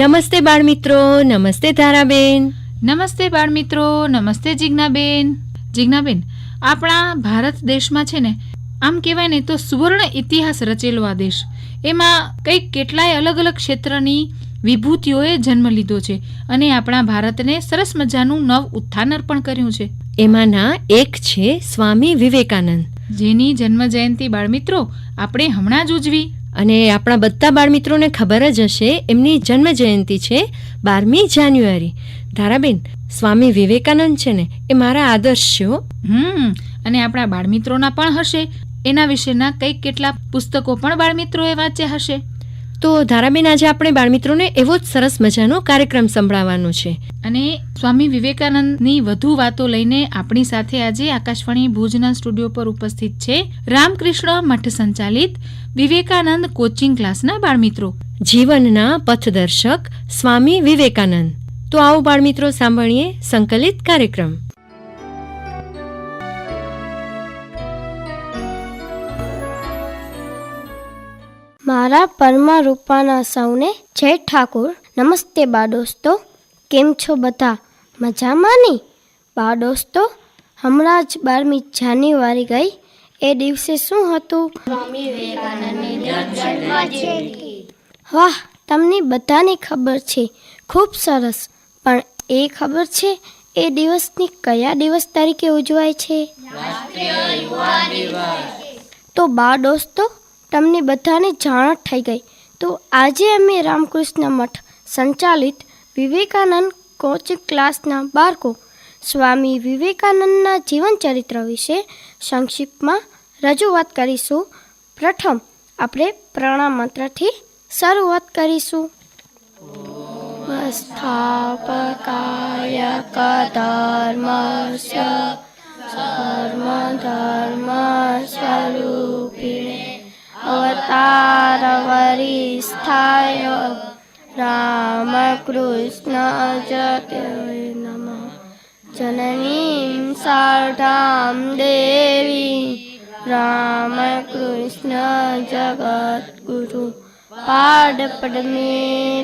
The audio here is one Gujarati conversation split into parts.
નમસ્તે બાળમિત્રો નમસ્તે ધારાબેન. નમસ્તે બાળમિત્રો નમસ્તે જિજ્ઞાબેન. જિજ્ઞાબેન આપણા ભારત દેશમાં છે ને આમ કહેવાય ને તો સુવર્ણ ઇતિહાસ રચેલો આ દેશ. એમાં કંઈક કેટલાય અલગ અલગ ક્ષેત્રની વિભૂતિઓએ જન્મ લીધો છે અને આપણા ભારતને સરસ મજાનું નવ ઉત્થાન અર્પણ કર્યું છે. એમાંના એક છે સ્વામી વિવેકાનંદ. જેની જન્મ જયંતિ બાળમિત્રો આપણે હમણાં જ ઉજવી. અને આપણા બધા બાળમિત્રોને ખબર જ હશે, એમની જન્મ જયંતિ છે બારમી જાન્યુઆરી. ધારાબેન, સ્વામી વિવેકાનંદ છે ને, એ મારા આદર્શ છે. હમ, અને આપણા બાળમિત્રોના પણ હશે. એના વિશેના કંઈક કેટલા પુસ્તકો પણ બાળમિત્રોએ વાંચ્યા હશે. તો ધારાબેન આજે આપણે બાળમિત્રોને એવો જ સરસ મજાનો કાર્યક્રમ સંભળાવવાનો છે. અને સ્વામી વિવેકાનંદની વધુ વાતો લઈને આપણી સાથે આજે આકાશવાણી ભુજના સ્ટુડિયો પર ઉપસ્થિત છે રામકૃષ્ણ મઠ સંચાલિત વિવેકાનંદ કોચિંગ ક્લાસના બાળમિત્રો. જીવનના પથદર્શક સ્વામી વિવેકાનંદ. તો આવો બાળમિત્રો સાંભળીએ સંકલિત કાર્યક્રમ. મારા પરમા રૂપાના સૌને જય ઠાકુર. નમસ્તે બા દોસ્તો. કેમ છો બધા? મજામાં નહીં બા દોસ્તો હમણાં જ બારમી જાન્યુઆરી ગઈ. એ દિવસે શું હતું? વાહ તમને બધાને ખબર છે. ખૂબ સરસ. પણ એ ખબર છે એ દિવસની કયા દિવસ તરીકે ઉજવાય છે? તો બા દોસ્તો તમને બધાને જાણ થઈ ગઈ. તો આજે અમે રામકૃષ્ણ મઠ સંચાલિત વિવેકાનંદ કોચિંગ ક્લાસના બાળકો સ્વામી વિવેકાનંદના જીવન ચરિત્ર વિશે સંક્ષિપ્તમાં રજૂઆત કરીશું. પ્રથમ, આપણે પ્રણામ મંત્રથી શરૂઆત કરીશું. સ્થાપકાય કધર્મસ્ય સર્વધર્મ સ્વરૂપિણે અવતાર વરિષ્ઠાય રામકૃષ્ણ જતે નમ જનની શારદામ દેવી રામકૃષ્ણ જગદ્ગુરુ પાડપડમે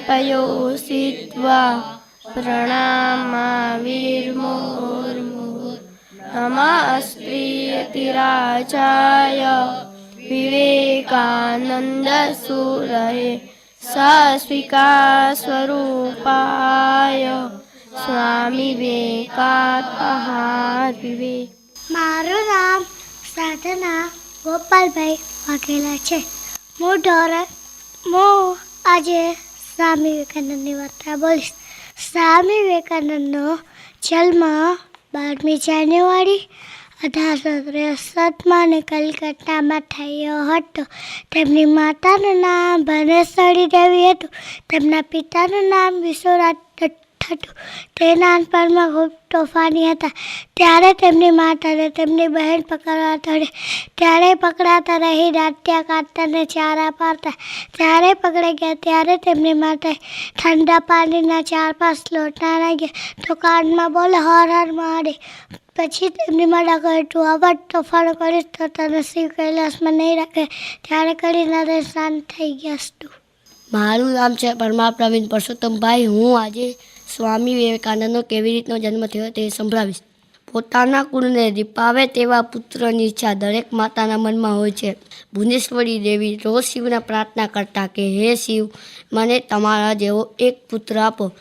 પયોષિત્વા પ્રણામાવિર્મુર્મુર નમસ્પ્રિયતિરાજાય વિવેકાનંદસુરये સસ્વિકા સ્વરૂપાય સ્વામી વિવેકાત્મહાર વિવેક મારું નામ સાધના ગોપાલભાઈ વાઘેલા છે. હું ધોરણ હું આજે સ્વામી વિવેકાનંદની વાર્તા બોલીશ. સ્વામી વિવેકાનંદનો જન્મ બારમી જાન્યુઆરી અઢારસો ત્રેસઠમાં ને કલકત્તામાં થયો હતો. તેમની માતાનું નામ ભનેશ્વરી દેવી હતું. તેમના પિતાનું નામ વિશ્વરાજ હતું. તે નાનપણમાં ખૂબ તોફાની હતા. ત્યારે તેમની માતાને તેમની બહેન પકડવા દોડી. ત્યારે પકડાતા રહી દાંત્યા કાઢતા ને ચારા પાડતા. ત્યારે પકડાઈ ગયા ત્યારે તેમની માતાએ ઠંડા પાણીના ચાર પાંચ લોટા નાખ્યા તો કાનમાં બોલે, હર હર મહાદેવ. પછી તેમની માતા કહે તું આવા તોફાનો કરીશ તો તને શિવ કૈલાસમાં નહીં રાખે, ત્યારે કરીને તે શાંત થઈ ગયા તું. મારું નામ છે પરમા પ્રવીણ પરસોત્તમભાઈ હું આજે સ્વામી વિવેકાનંદનો કેવી રીતનો જન્મ થયો તે સંભળાવીશ. પોતાના કુળને દીપાવે તેવા પુત્રની ઈચ્છા દરેક માતાના મનમાં હોય છે. ભુવનેશ્વરી દેવી રોજ શિવને પ્રાર્થના કરતા કે, હે શિવ, મને તમારા જેવો એક પુત્ર આપો.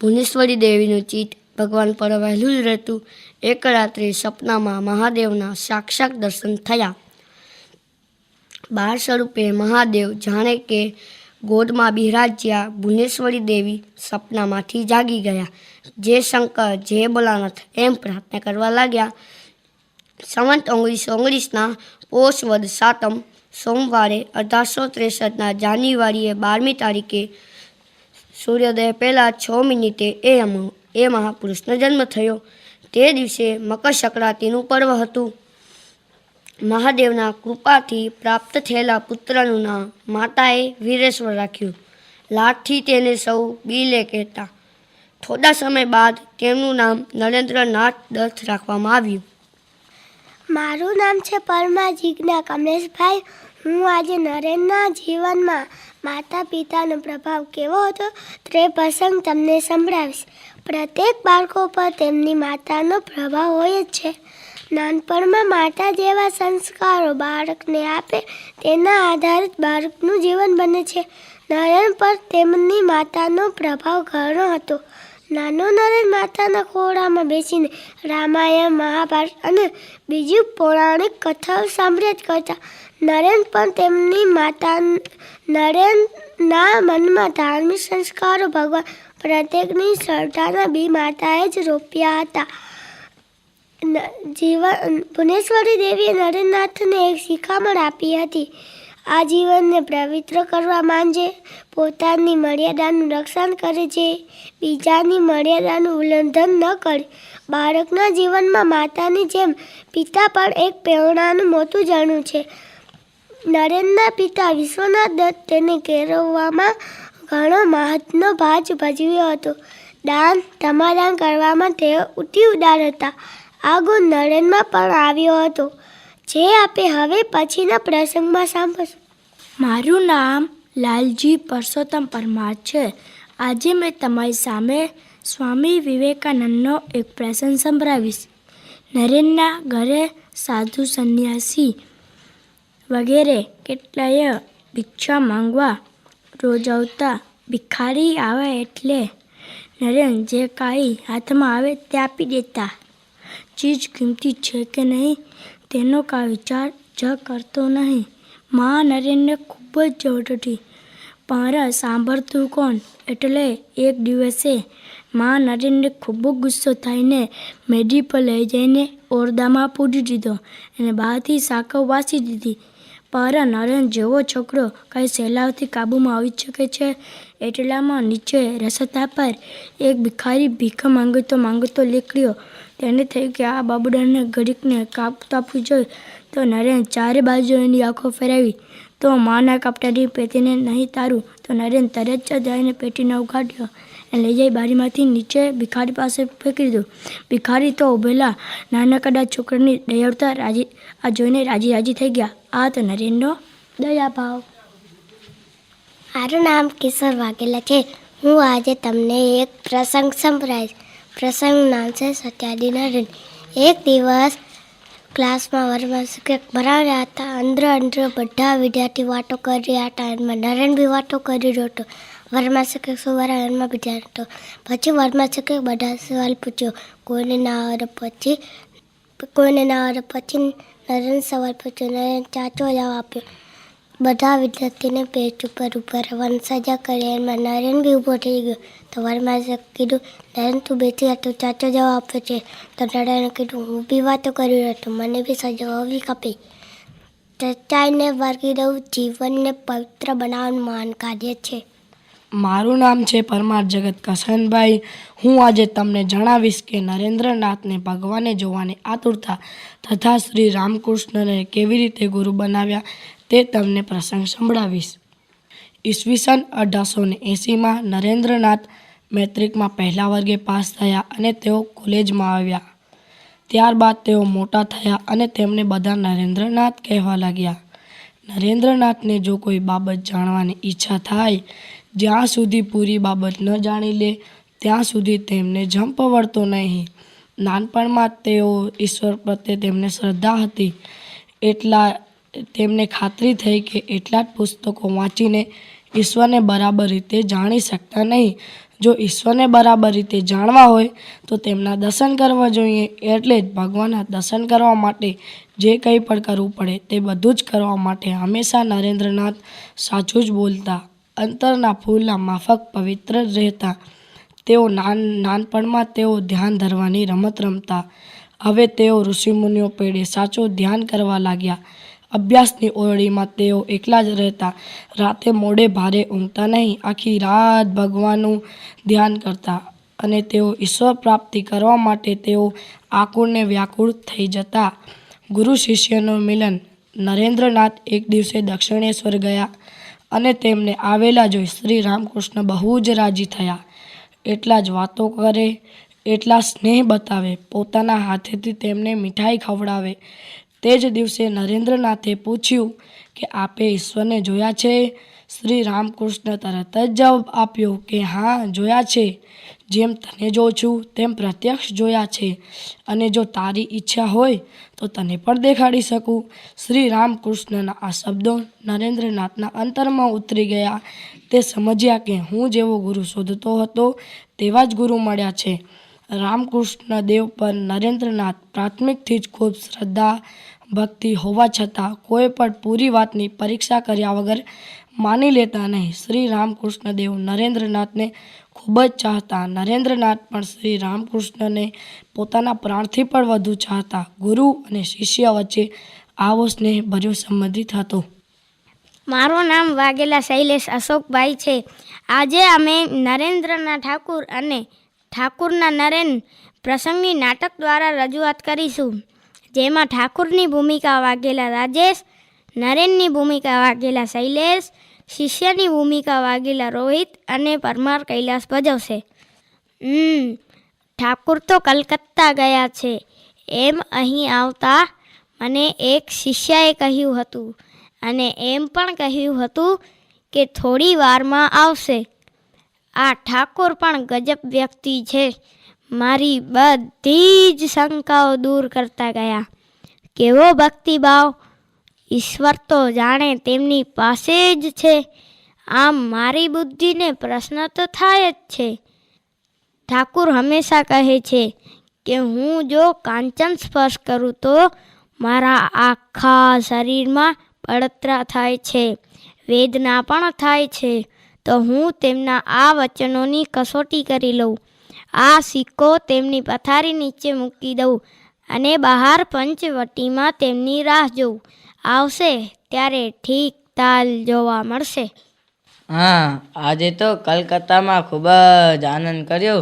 ભુવનેશ્વરી દેવીનું ચિત્ત ભગવાન પર વહેલું જ રહેતું. એક રાત્રે સપનામાં મહાદેવના સાક્ષાત દર્શન થયા. બાળ સ્વરૂપે મહાદેવ જાણે કે ગોદમાં બિરાજ્યા ભુવનેશ્વરી દેવી સપનામાંથી જાગી ગયા. જે શંકર, જે ભોલાનાથ એમ પ્રાર્થના કરવા લાગ્યા. સંવંત ઓગણીસો ઓગણીસના પોષ વદ સાતમ સોમવારે અઢારસો ત્રેસઠના જાન્યુઆરીએ બારમી તારીખે સૂર્યોદય પહેલાં છ મિનિટે એ એ મહાપુરુષનો જન્મ થયો. તે દિવસે મકર સંક્રાંતિનું પર્વ હતું. મહાદેવના કૃપાથી પ્રાપ્ત થયેલા પુત્રનું નામ માતાએ વીરેશ્વર રાખ્યું. લાઠથી તેને સૌ બીલે કહેતા. થોડા સમય બાદ તેમનું નામ નરેન્દ્રનાથ દત્ત રાખવામાં આવ્યું. મારું નામ છે પરમા જીજ્ઞા કમલેશભાઈ. હું આજે નરેનના જીવનમાં માતા પિતાનો પ્રભાવ કેવો હતો તે પ્રસંગ તમને સંભળાવીશ. પ્રત્યેક બાળકો પર તેમની માતાનો પ્રભાવ હોય જ છે. નાનપણમાં માતા જેવા સંસ્કારો બાળકને આપે તેના આધારે બાળકનું જીવન બને છે. નરેન પર તેમની માતાનો પ્રભાવ ઘણો હતો. નાનો નરેન માતાના ખોળામાં બેસીને રામાયણ, મહાભારત અને બીજી પૌરાણિક કથાઓ સાંભળ્યા જ કરતા. નરેન પણ તેમની માતા નરેનના મનમાં ધાર્મિક સંસ્કારો ભગવાન પ્રત્યેકની શ્રદ્ધાના બી માતાએ જ રોપ્યા હતા. જીવન ભુવનેશ્વરી દેવીએ નરેન્દ્રનાથને એક શિખામણ આપી હતી. આ જીવનને પવિત્ર કરવા માંજે પોતાની મર્યાદાનું રક્ષણ કરે છે બીજાની મર્યાદાનું ઉલ્લંઘન ન કરે. બાળકના જીવનમાં માતાની જેમ પિતા પણ એક પ્રેરણાનું મોટું જાણું છે. નરેનના પિતા વિશ્વનાથ દત્ત તેને કેળવવામાં ઘણો મહત્વનો ભાગ ભજવ્યો હતો. દાન ધમાદાન કરવામાં તેઓ ઉઠી ઉદાર હતા. આ ગુણ નરેનમાં પણ આવ્યો હતો. જે આપે હવે પછીના પ્રસંગમાં સાંભળશું. મારું નામ લાલજી પરસોત્તમ પરમાર છે. આજે મેં તમારી સામે સ્વામી વિવેકાનંદનો એક પ્રસંગ સંભળાવીશ. નરેનના ઘરે સાધુ સંન્યાસી વગેરે કેટલાય ભિક્ષા માંગવા રોજ આવતા ભિખારી આવે એટલે નરેન જે કાંઈ હાથમાં આવે તે આપી દેતા. ચીજ કિંમતી છે કે નહીં તેનો કાંઈ વિચાર જ કરતો નહીં. માં નરેનને ખૂબ જ જોડતી પણ સાંભળતું કોણ? એટલે એક દિવસે માં નરેનને ખૂબ ગુસ્સો થઈને મેડી પર લઈ જઈને ઓરડામાં પૂરી દીધો અને બહારથી સાકવ વાસી દીધી. પર નરેન જેવો છોકરો કઈ સહેલાવથી કાબૂમાં આવી શકે છે? એટલામાં નીચે રસ્તા પર એક ભિખારી ભીખ માંગતો માંગતો નીકળ્યો તેને થયું કે આ બાબુડાને ઘડીકને કાપતા આપવું જોઈએ તો નરેન ચારે બાજુ એની આંખો ફેરાવી, તો માના કાપટાની પેટીને નહીં તારું. તો નરેન તરત જ જઈને પેટીને ઉગાડ્યો. અને લઈ જઈ બારીમાંથી નીચે ભિખારી પાસે ફેંકી દીધું. ભિખારી તો ઉભેલા. નાનકડા છોકરાની દયાળતા રાજી આ જોઈને રાજી રાજી થઈ ગયા. આ તો નરેનનો દયાભાવ. મારું નામ કિશોર વાઘેલા છે. હું આજે તમને એક પ્રસંગ સંભળાવીશ પ્રસંગ નામ છે સત્યાદી નરેન. એક દિવસ ક્લાસમાં વર્ગમાં શિક્ષક ભરાવ્યા હતા. અંદર અંદર બધા વિદ્યાર્થી વાતો કરી રહ્યા હતા. એમાં નરેન બી વાતો કરી રહ્યો હતો. વર્ગમાં શકે સુવારા ભણાવે બીજા હતો પછી વર્ગમાં શકે બધા સવાલ પૂછ્યો કોઈને ના આવડે પછી કોઈને ના આવડે પછી નરેન સવાલ પૂછ્યો નરેન ચાચો જવાબ આપ્યો બધા વિદ્યાર્થીને પેચ ઉપર ઊભા રહેવાની સજા કરી એમાં નરેન બી ઊભો થઈ ગયો. તો વરમાસે કીધું, નરેન, તું બેસી હતો ચાચો જવાબ આપ્યો છે. તો નરેને કીધું, હું બી વાતો કરી રહ્યો હતો મને બી સજા હોવી કાપી. સચ્ચાઈને વર્ગી દઉં, જીવનને પવિત્ર બનાવવાનું મહાન કાર્ય છે. મારું નામ છે પરમાર જગત કસનભાઈ. હું આજે તમને જણાવીશ કે નરેન્દ્રનાથને ભગવાને જોવાની આતુરતા તથા શ્રી રામકૃષ્ણને કેવી રીતે ગુરુ બનાવ્યા તે તમને પ્રસંગ સંભળાવીશ. ઈસવીસન અઢારસો ને એંસીમાં નરેન્દ્રનાથ મેટ્રિકમાં પહેલા વર્ગે પાસ થયા અને તેઓ કોલેજમાં આવ્યા. ત્યારબાદ તેઓ મોટા થયા અને તેમને બધા નરેન્દ્રનાથ કહેવા લાગ્યા. નરેન્દ્રનાથને જો કોઈ બાબત જાણવાની ઈચ્છા થાય જ્યાં સુધી પૂરી બાબત ન જાણી લે, ત્યાં સુધી તેમને જંપ વળતો નહીં. નાનપણમાં તેઓ ઈશ્વર પ્રત્યે તેમને શ્રદ્ધા હતી. એટલા તેમને ખાતરી થઈ કે એટલા જ પુસ્તકો વાંચીને ઈશ્વરને બરાબર રીતે જાણી શકતા નહીં. જો ઈશ્વરને બરાબર રીતે જાણવા હોય, તો તેમના દર્શન કરવા જોઈએ. એટલે જ ભગવાનના દર્શન કરવા માટે જે કંઈ પણ કરવું પડે તે બધું જ કરવા માટે હંમેશા નરેન્દ્રનાથ સાચું જ બોલતા અંતરના ફૂલના માફક પવિત્ર રહેતા. તેઓ નાન, નાનપણમાં તેઓ ધ્યાન ધરવાની રમત રમતા. હવે તેઓ ઋષિમુનિઓ પેઢે સાચું ધ્યાન કરવા લાગ્યા. અભ્યાસની ઓરડીમાં તેઓ એકલા જ રહેતા. રાતે મોડે ભારે ઊંઘતા નહીં, આખી રાત ભગવાનનું ધ્યાન કરતા અને તેઓ ઈશ્વર પ્રાપ્તિ કરવા માટે તેઓ આકુળને વ્યાકુળ થઈ જતા. ગુરુ શિષ્યનું મિલન નરેન્દ્રનાથ એક દિવસે દક્ષિણેશ્વર ગયા. અને તેમને આવેલા જોઈ શ્રી રામકૃષ્ણ બહુ જ રાજી થયા. એટલા જ વાતો કરે, એટલા સ્નેહ બતાવે, પોતાના હાથેથી તેમને મીઠાઈ ખવડાવે. તે જ દિવસે નરેન્દ્રનાથે પૂછ્યું કે, આપે ઈશ્વરને જોયા છે? શ્રી રામકૃષ્ણ તરત જ જવાબ આપ્યો કે, હા, જોયા છે. જેમ તને જોઉં છું, તેમ પ્રત્યક્ષ જોયા છે. અને જો તારી ઈચ્છા હોય, તો તને પણ દેખાડી શકું. શ્રી રામકૃષ્ણના આ શબ્દો નરેન્દ્રનાથના અંતરમાં ઉતરી ગયા. તે સમજ્યા કે હું જેવો ગુરુ શોધતો હતો, તેવા જ ગુરુ મળ્યા છે. રામકૃષ્ણ દેવ પર નરેન્દ્રનાથ પ્રાથમિકથી જ ખૂબ શ્રદ્ધા, ભક્તિ હોવા છતાં કોઈ પણ પૂરી વાતની પરીક્ષા કર્યા વગર માની લેતા નહીં. શ્રી રામકૃષ્ણ દેવ નરેન્દ્રનાથને ખૂબ જ ચાહતા નરેન્દ્રનાથ પણ શ્રી રામકૃષ્ણને પોતાના પ્રાણથી પણ વધુ ચાહતા ગુરુ અને શિષ્ય વચ્ચે આવો સ્નેહ ભર્યો સંબંધિત હતો. મારું નામ વાઘેલા શૈલેષ અશોકભાઈ છે. આજે અમે નરેન્દ્રના ઠાકુર અને ઠાકુરના નરેન પ્રસંગની નાટક દ્વારા રજૂઆત કરીશું, જેમાં ઠાકુરની ભૂમિકા વાઘેલા રાજેશ, નરેનની ભૂમિકા વાઘેલા શૈલેષ શિષ્યની ભૂમિકા વાઘેલા રોહિત અને પરમાર કૈલાસ ભજવશે. હમ, ઠાકુર તો કલકત્તા ગયા છે. એમ અહીં આવતા મને એક શિષ્યએ કહ્યું હતું અને એમ પણ કહ્યું હતું કે થોડી વારમાં આવશે. આ ઠાકોર પણ ગજબ વ્યક્તિ છે. મારી બધી જ શંકાઓ દૂર કરતા ગયા. કેવો ભક્તિભાવ ઈશ્વર તો જાણે તેમની પાસે જ છે. આમ મારી બુદ્ધિને પ્રશ્ન તો થાય જ છે. ઠાકુર હંમેશા કહે છે કે હું જો કાંચન સ્પર્શ કરું તો મારા આખા શરીરમાં બળતરા થાય છે, વેદના પણ થાય છે. તો હું તેમના આ વચનોની કસોટી કરી લઉં. આ સિક્કો તેમની પથારી નીચે મૂકી દઉં અને બહાર પંચવટીમાં તેમની રાહ જોઉં. આવશે ત્યારે ઠીક તાલ જોવા મળશે. હા આજે તો કલકત્તામાં ખૂબ જ આનંદ કર્યો.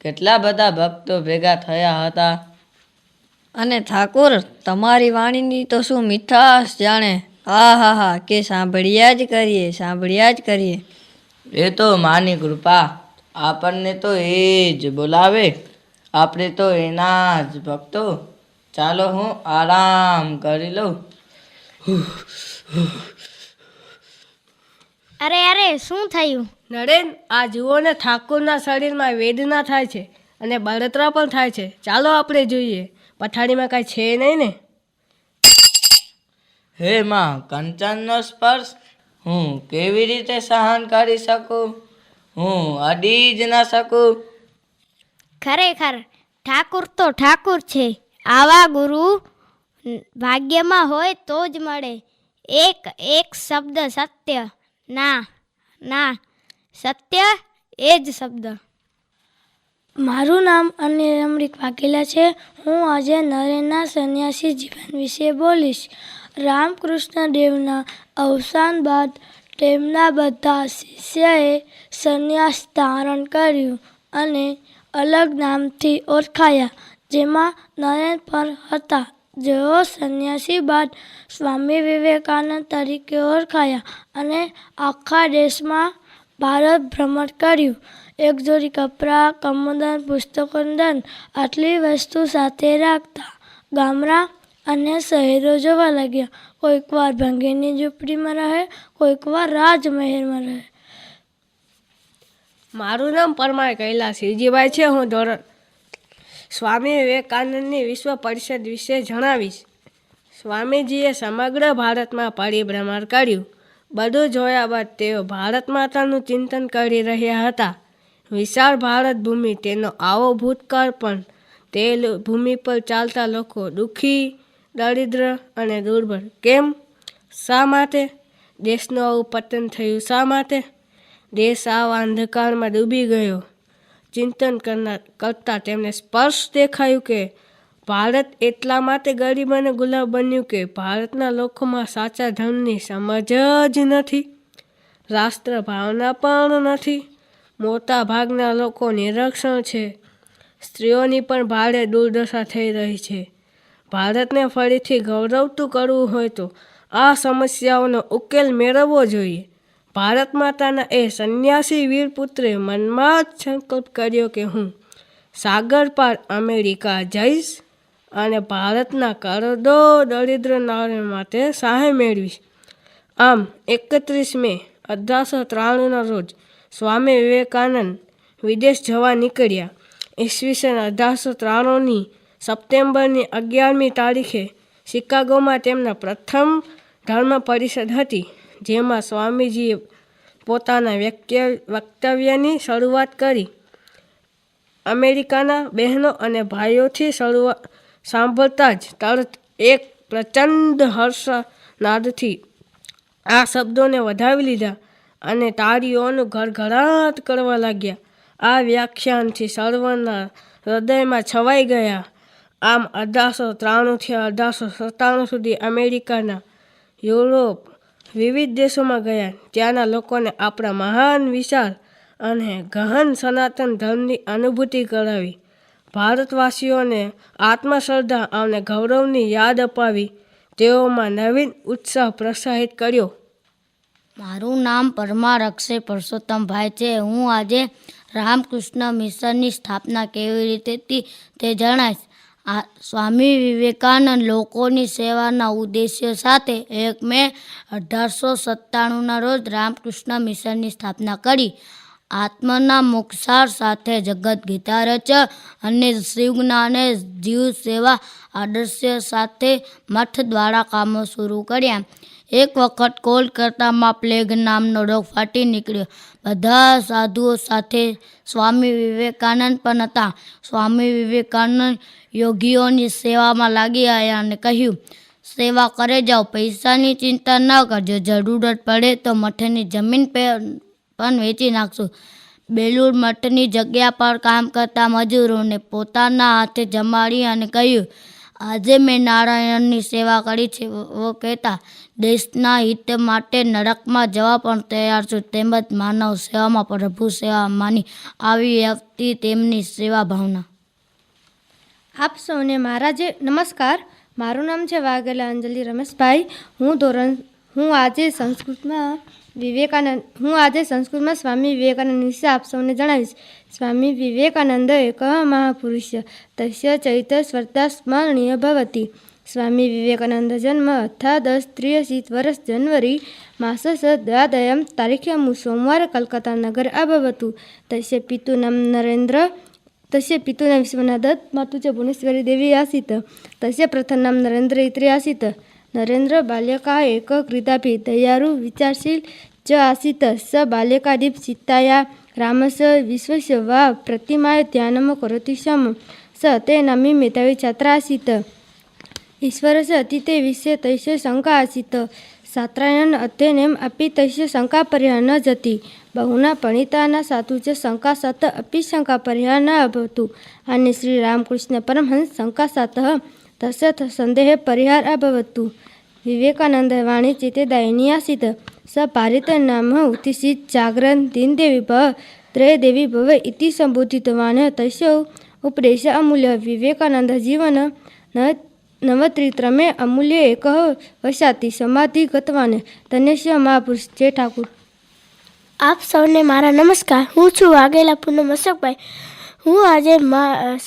કેટલા બધા ભક્તો ભેગા થયા હતા. અને ઠાકોર તમારી વાણીની તો શું મીઠાશ જાણે? હા હા હા કે સાંભળ્યા જ કરીએ સાંભળ્યા જ કરીએ. એ તો માની કૃપા. આપણને તો એ જ બોલાવે. આપણે તો એના જ ભક્તો. ચાલો હું આરામ કરી લઉં. અરે અરે શું થયું? નરેન આ જુઓ ને ઠાકોરના શરીરમાં વેદના થાય છે અને બળતરા પણ થાય છે. ચાલો આપણે જોઈએ. પથારીમાં કાંઈ છે નહીં ને? હે માં કંચનનો સ્પર્શ હું કેવી રીતે સહન કરી શકું? હું અડી જ ન શકું. ખરેખર ઠાકુર તો ઠાકુર છે. આવા ગુરુ ભાગ્યમાં હોય તો જ મળે. એક એક શબ્દ સત્ય. ના ના, સત્ય એ જ શબ્દ. મારું નામ અનિલ અમરીક વાઘેલા છે. હું આજે નરેનના સંન્યાસી જીવન વિશે બોલીશ. રામકૃષ્ણ દેવના અવસાન બાદ તેમના બધા શિષ્યએ સંન્યાસ ધારણ કર્યું અને અલગ નામથી ઓળખાયા, જેમાં નરેન પણ હતા. જેઓ સંન્યાસી બાદ સ્વામી વિવેકાનંદ તરીકે ઓળખાયા અને આખા દેશમાં ભારત ભ્રમણ કર્યું. એક જોડી કપડાં કમોદન પુસ્તકોદન આટલી વસ્તુ સાથે રાખતા ગામડા અને શહેરો જોવા લાગ્યા. કોઈક વાર ભંગીની ઝૂંપડીમાં રહે, કોઈક વાર રાજમહેલમાં રહે. મારું નામ પરમાર કૈલાસ હિરજીભાઈ છે. હું ધોરણ સ્વામી વિવેકાનંદની વિશ્વ પરિષદ વિશે જણાવીશ. સ્વામીજીએ સમગ્ર ભારતમાં પરિભ્રમણ કર્યું. બધું જોયા બાદ તેઓ ભારત માતાનું ચિંતન કરી રહ્યા હતા. વિશાળ ભારત ભૂમિ તેનો આવો ભૂતકાળ પણ તે ભૂમિ પર ચાલતા લોકો દુઃખી, દરિદ્ર અને દુર્બળ. કેમ? શા માટે? દેશનું આવું પતન થયું શા માટે? દેશ આવા અંધકારમાં ડૂબી ગયો. ચિંતન કરનાર કરતાં તેમને સ્પર્શ દેખાયું કે ભારત એટલા માટે ગરીબ અને ગુલાબ બન્યું કે ભારતના લોકોમાં સાચા ધર્મની સમજ જ નથી. રાષ્ટ્ર ભાવના પણ નથી. મોટા ભાગના લોકો નિરક્ષણ છે. સ્ત્રીઓની પણ ભારે દુર્દશા થઈ રહી છે. ભારતને ફરીથી ગૌરવતું કરવું હોય તો આ સમસ્યાઓનો ઉકેલ મેળવવો જોઈએ. ભારત માતાના એ સંન્યાસી વીરપુત્રે મનમાં જ સંકલ્પ કર્યો કે હું સાગર પાર અમેરિકા જઈશ અને ભારતના કરોડો દરિદ્ર નારાયણ માટે સહાય મેળવીશ. આમ એકત્રીસ મે અઢારસો ત્રાણુંના રોજ સ્વામી વિવેકાનંદ વિદેશ જવા નીકળ્યા. ઈસવીસન અઢારસો ત્રાણુંની સપ્ટેમ્બરની અગિયારમી તારીખે શિકાગોમાં તેમના પ્રથમ ધર્મ પરિષદ હતી. જેમાં સ્વામીજીએ પોતાના વક્તવ્યની શરૂઆત કરી. અમેરિકાના બહેનો અને ભાઈઓથી શરૂઆત સાંભળતા જ તરત એક પ્રચંડ હર્ષનાદથી આ શબ્દોને વધાવી લીધા અને તાળીઓનું ઘરઘરાટ કરવા લાગ્યા. આ વ્યાખ્યાનથી સર્વના હૃદયમાં છવાઈ ગયા. આમ અઢારસો ત્રાણુંથી અઢારસો સત્તાણું સુધી અમેરિકાના યુરોપ વિવિધ દેશોમાં ગયા, ત્યાંના લોકોને આપણા મહાન વિશાળ અને ગહન સનાતન ધર્મની અનુભૂતિ કરાવી. ભારતવાસીઓને આત્મશ્રદ્ધા અને ગૌરવની યાદ અપાવી, તેઓમાં નવીન ઉત્સાહ પ્રોત્સાહિત કર્યો. મારું નામ પરમાર અક્ષય પરસોત્તમભાઈ છે. હું આજે રામકૃષ્ણ મિશનની સ્થાપના કેવી રીતે તે જણાવીશ. આ સ્વામી વિવેકાનંદ લોકોની સેવાના ઉદ્દેશ્ય સાથે એક મે અઢારસો સત્તાણુંના રોજ રામકૃષ્ણ મિશનની સ્થાપના કરી. આત્મના મોક્ષાર સાથે જગત ગીતા રચ અને શિવજ્ઞાને જીવ સેવા આદર્શ્ય સાથે મઠ દ્વારા કામો શરૂ કર્યા. એક વખત કોલકાતામાં પ્લેગ નામનો રોગ ફાટી નીકળ્યો. બધા સાધુઓ સાથે સ્વામી વિવેકાનંદ પણ હતા. સ્વામી વિવેકાનંદ યોગીઓની સેવામાં લાગી આવ્યા અને કહ્યું, સેવા કરે જાઓ, પૈસાની ચિંતા ન કરજો. જરૂરત પડે તો મઠની જમીન પણ વેચી નાખશું. બેલુર મઠની જગ્યા પર કામ કરતા મજૂરોને પોતાના હાથે જમાડી અને કહ્યું આજે મેં નારાયણની સેવા કરી છે. વો કહેતા, દેશના હિત માટે નરકમાં જવા પણ તૈયાર છું. તેમજ માનવ સેવામાં પ્રભુ સેવા માની આવી આવતી તેમની સેવા ભાવના. આપ સૌને મારા જે, નમસ્કાર. મારું નામ છે વાઘેલા અંજલિ રમેશભાઈ. હું ધોરણ, હું આજે સંસ્કૃતમાં વિવેકાનંદ હું આજે સંસ્કૃતમાં સ્વામી વિવેકાનંદ વિશે આપ સૌને જણાવીશ સ્વામી વિવેકાનંદ એક મહાપુરુષ તસ્ય ચૈત સ્વર્તા સ્મરણીય ભવતી સ્વામી વિવેકાનંદ જન્મ અઠાદશ ત્રિયશીત વર્ષ જનવરી માસસ દ્વાદયમ તારીખે મુ સોમવાર કલકત્તા નગર અભવતુ તસ્ય પિતુ નામ નરેન્દ્ર तस्य पितुः विश्वनाथत् मातु च भुवनेश्वरी देवी आसीत् तस्य प्रथमं नरेन्द्र इति आसीत् नरेंद्र बाल्यका एक क्रीतापी दयारू विचारशील च आसित स बाल्यकादीप सीताया रामस विश्वस वा प्रतिमाय ध्यान करोती सम स ते नमी मेधावी छात्रा आसित ईश्वर स अतिथे विश्व तैस शंका आसित सात्रायन अध्ययनेम अपि तैस शंका परिह न जती बहुना पणिताना साधू च शंका सात अपि शंका परिह न अभवतु आणि श्रीरामकृष्ण परमहंस शंका सात तस्य थ- सन्देहे परिहार अभवतु विवेकानन्दवाणी चिते दायिनी आसीत् स पारित नाम उत्तिष्ठित जागरण दीनदेवी भव त्रयदेवी भव इति सम्बोधितवान् तस्य उपदेश अमूल्य विवेकानन्दजीवन न नवत्रित्रमे अमूल्य एकः वशाति समाधि गतवान् ધન્યસ્ય મહાપુરુષ જય ઠાકુર આપ સૌને મારા નમસ્કાર હું છું વાઘેલા પૂનમ અશોકભાઈ હું આજે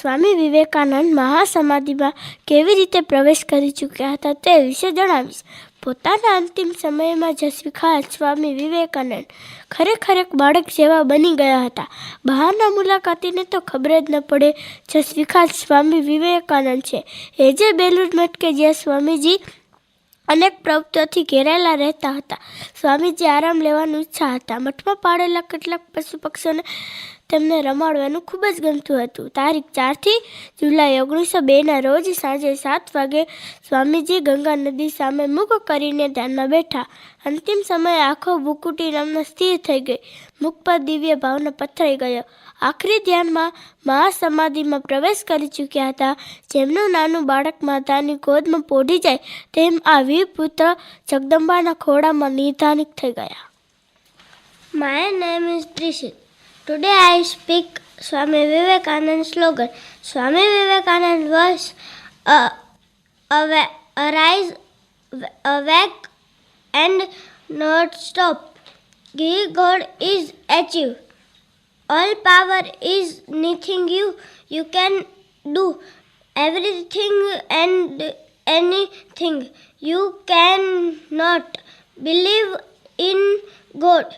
સ્વામી વિવેકાનંદ મહાસમાધિમાં કેવી રીતે પ્રવેશ કરી ચૂક્યા હતા તે વિશે જણાવીશ. પોતાના અંતિમ સમયમાં જસ્વીખાન સ્વામી વિવેકાનંદ ખરેખર એક બાળક જેવા બની ગયા હતા. બહારના મુલાકાતીને તો ખબર જ ન પડે જસ્વીખાન સ્વામી વિવેકાનંદ છે. એ જે બેલુર મઠ કે જ્યાં સ્વામીજી અનેક પ્રવૃત્તિઓથી ઘેરાયેલા રહેતા હતા. સ્વામીજી આરામ લેવાનું ઈચ્છા હતા. મઠમાં પાળેલા કેટલાક પશુ પક્ષીઓને તેમને રમાડવાનું ખૂબ જ ગમતું હતું. તારીખ ચારથી જુલાઈ ઓગણીસો બેના રોજ સાંજે સાત વાગે સ્વામીજી ગંગા નદી સામે મુખ કરીને ધ્યાનમાં બેઠા. અંતિમ સમયે આખો ભૂકુટી નામના સ્થિર થઈ ગઈ. મુખ પર દિવ્ય ભાવનો પથરાઈ ગયો. આખરી ધ્યાનમાં મહાસમાધિમાં પ્રવેશ કરી ચૂક્યા હતા. જેમનું નાનું બાળક માતાની ગોદમાં પોઢી જાય તેમ આ વીરપુત્ર જગદંબાના ખોળામાં નિર્ધારિત થઈ ગયા. My name is Trishit. Today I speak Swami Vivekanand slogan. Swami Vivekanand was uh, a, arise, awake, and not stop. He God is achieve. All power is nothing you you can do. everything and anything. You cannot believe in God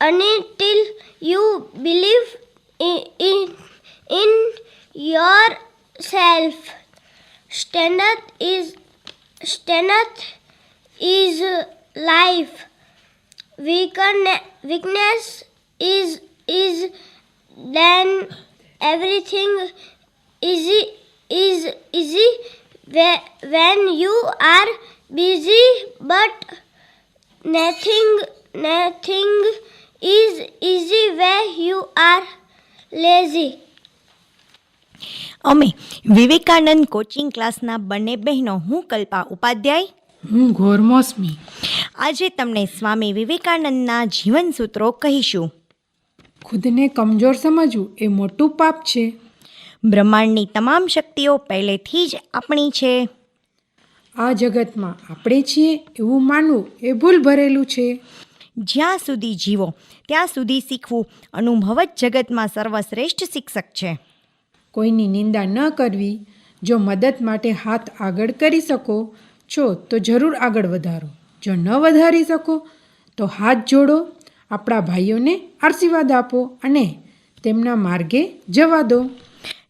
until you believe in, in, yourself. Strength is strength is life. Weakness, is is then everything easy is easy whe- when you are busy but nothing nothing is easy where you are lazy. અમે વિવેકાનંદ કોચિંગ ક્લાસના બંને બહેનો હું કલ્પા ઉપાધ્યાય. હું ગોરમોસમી આજે તમને સ્વામી વિવેકાનંદના જીવન સૂત્રો કહીશું. ખુદને કમજોર સમજવું એ મોટું પાપ છે. બ્રહ્માંડની તમામ શક્તિઓ પહેલેથી જ આપણી છે. આ જગતમાં આપણે છીએ એવું માનવું એ ભૂલ ભરેલું છે. જ્યાં સુધી જીવો, ત્યાં સુધી શીખવું અનુભવ જ જગતમાં સર્વશ્રેષ્ઠ શિક્ષક છે. કોઈની નિંદા ન કરવી, જો મદદ માટે હાથ આગળ કરી શકો, છો તો જરૂર આગળ વધારો. જો ન વધારી શકો, તો હાથ જોડો, આપણા ભાઈઓને આશીર્વાદ આપો અને તેમના માર્ગે જવા દો.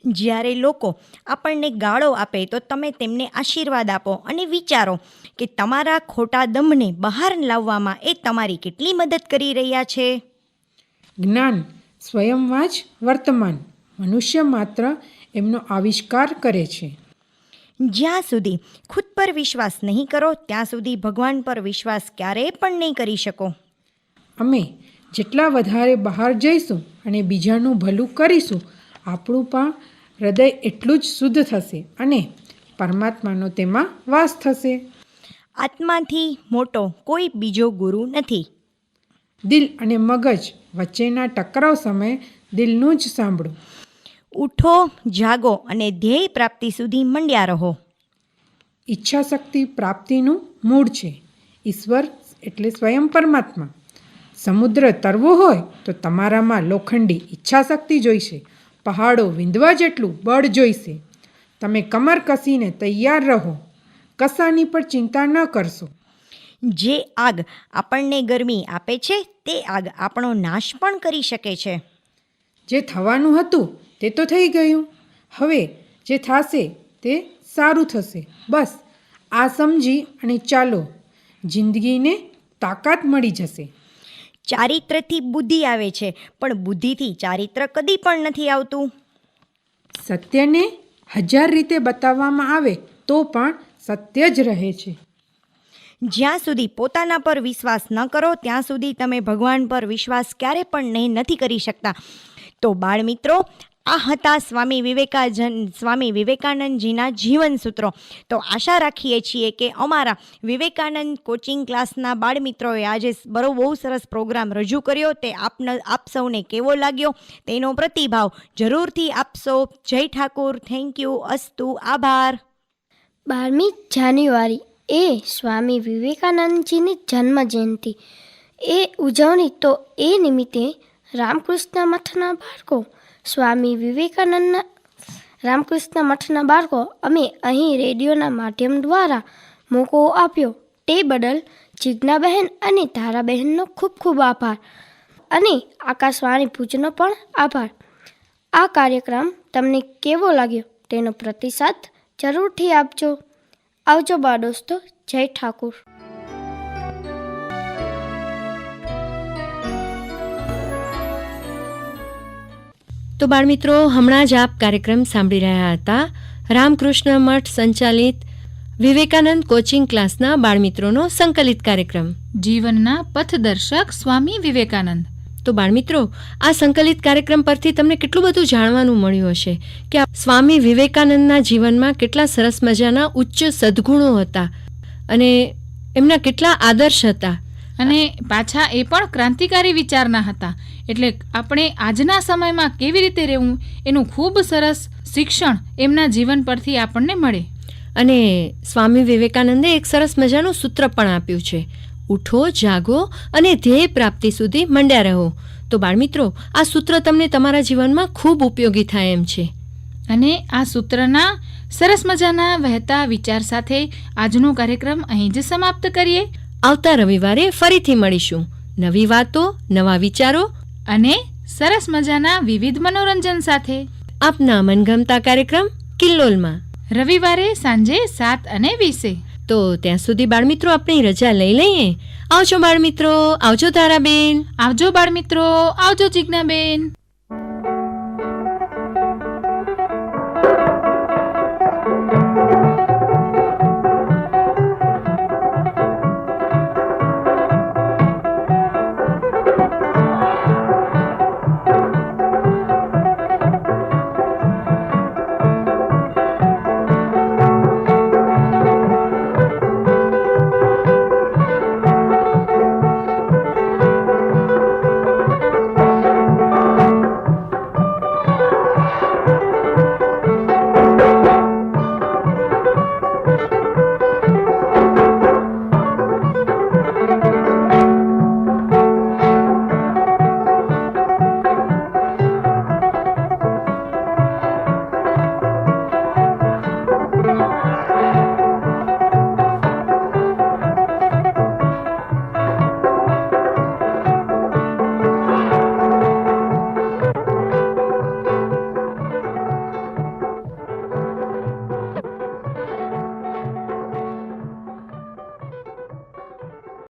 જ્યારે લોકો આપણને ગાળો આપે તો તમે તેમને આશીર્વાદ આપો અને વિચારો કે તમારા ખોટા દમને બહાર લાવવામાં એ તમારી કેટલી મદદ કરી રહ્યા છે. જ્ઞાન સ્વયંમાં જ વર્તમાન મનુષ્ય માત્ર એમનો આવિષ્કાર કરે છે. જ્યાં સુધી ખુદ પર વિશ્વાસ નહીં કરો ત્યાં સુધી ભગવાન પર વિશ્વાસ ક્યારેય પણ નહીં કરી શકો. અમે જેટલા વધારે બહાર જઈશું અને બીજાનું ભલું કરીશું આપણું પણ હૃદય એટલું જ શુદ્ધ થશે અને પરમાત્માનો તેમાં વાસ થશે. આત્માથી મોટો કોઈ બીજો ગુરુ નથી. દિલ અને મગજ વચ્ચેના ટકરાવ સમયે દિલનું જ સાંભળો. ઉઠો જાગો અને ધ્યેય પ્રાપ્તિ સુધી મંડ્યા રહો. ઈચ્છા શક્તિ પ્રાપ્તિનું મૂળ છે. ઈશ્વર એટલે સ્વયં પરમાત્મા. સમુદ્ર તરવો હોય તો તમારામાં લોખંડી ઈચ્છા શક્તિ જોઈશે. પહાડો વિંધવા જેટલું બળ જોઈશે. તમે કમર કસીને તૈયાર રહો. કસાની પણ ચિંતા ન કરશો. જે આગ આપણને ગરમી આપે છે તે આગ આપણો નાશ પણ કરી શકે છે. જે થવાનું હતું તે તો થઈ ગયું. હવે જે થશે તે સારું થશે. બસ આ સમજી અને ચાલો. જિંદગીને તાકાત મળી જશે. ચારિત્રથી બુદ્ધિ આવે છે. પણ બુદ્ધિથી ચારિત્ર કદી પણ નથી આવતું. સત્યને હજાર રીતે બતાવવામાં આવે તો પણ સત્ય જ રહે છે. જ્યાં સુધી પોતાના પર વિશ્વાસ ન કરો ત્યાં સુધી તમે ભગવાન પર વિશ્વાસ ક્યારે પણ નહીં નથી કરી શકતા. તો બાળમિત્રો આ હતા સ્વામી વિવેકાજન, સ્વામી વિવેકાનંદજીના જીવન સૂત્રો. તો આશા રાખીએ છીએ કે અમારા વિવેકાનંદ કોચિંગ ક્લાસના બાળમિત્રોએ આજે બરો, બહુ સરસ પ્રોગ્રામ રજૂ કર્યો. તે આપને, આપ સૌને કેવો લાગ્યો? તેનો પ્રતિભાવ જરૂરથી આપશો. જય ઠાકુર થેન્ક યુ અસ્તુ, આભાર. બારમી જાન્યુઆરી એ સ્વામી વિવેકાનંદજીની જન્મ જયંતિ એ ઉજવણી તો એ નિમિત્તે રામકૃષ્ણ મઠના બાળકો સ્વામી વિવેકાનંદના રામકૃષ્ણ મઠના બાળકો, અમે અહીં રેડિયોના માધ્યમ દ્વારા મોકો આપ્યો. તે બદલ જિજ્ઞાબહેન અને ધારાબહેનનો ખૂબ ખૂબ આભાર અને આકાશવાણી ભુજનો પણ આભાર. આ કાર્યક્રમ તમને કેવો લાગ્યો તેનો પ્રતિસાદ જરૂરથી આપજો. આવજો બા દોસ્તો, જય ઠાકુર. તો બાળમિત્રો હમણાં જ આપ કાર્યક્રમ સાંભળી રહ્યા હતા. રામકૃષ્ણ મઠ સંચાલિત વિવેકાનંદ કોચિંગ ક્લાસના બાળમિત્રોનો સંકલિત કાર્યક્રમ. જીવનના પથદર્શક સ્વામી વિવેકાનંદ. તો બાળમિત્રો આ સંકલિત કાર્યક્રમ પરથી તમને કેટલું બધું જાણવાનું મળ્યું હશે કે સ્વામી વિવેકાનંદના જીવનમાં કેટલા સરસ મજાના ઉચ્ચ સદ્ગુણો હતા અને એમના કેટલા આદર્શ હતા. અને પાછા એ પણ ક્રાંતિકારી વિચારના હતા. એટલે આપણે આજના સમયમાં કેવી રીતે રહેવું એનું ખૂબ સરસ શિક્ષણ એમના જીવન પરથી આપણને મળે. અને સ્વામી વિવેકાનંદે એક સરસ મજાનું સૂત્ર પણ આપ્યું છે. ઉઠો જાગો અને ધ્યેય પ્રાપ્તિ સુધી મંડ્યા રહો. તો બાળમિત્રો આ સૂત્ર તમને તમારા જીવનમાં ખૂબ ઉપયોગી થાય એમ છે. અને આ સૂત્રના સરસ મજાના વહેતા વિચાર સાથે આજનો કાર્યક્રમ અહીં જ સમાપ્ત કરીએ. આવતા રવિવારે ફરીથી મળીશું. નવી વાતો નવા વિચારો અને સરસ મજાના વિવિધ મનોરંજન સાથે. આપના મનગમતા કાર્યક્રમ કિલ્લોલમાં. રવિવારે સાંજે સાત અને વીસે. તો ત્યાં સુધી બાળમિત્રો આપણી રજા લઈ લઈએ. આવજો બાળમિત્રો આવજો તારાબેન આવજો બાળમિત્રો આવજો જિજ્ઞાબેન.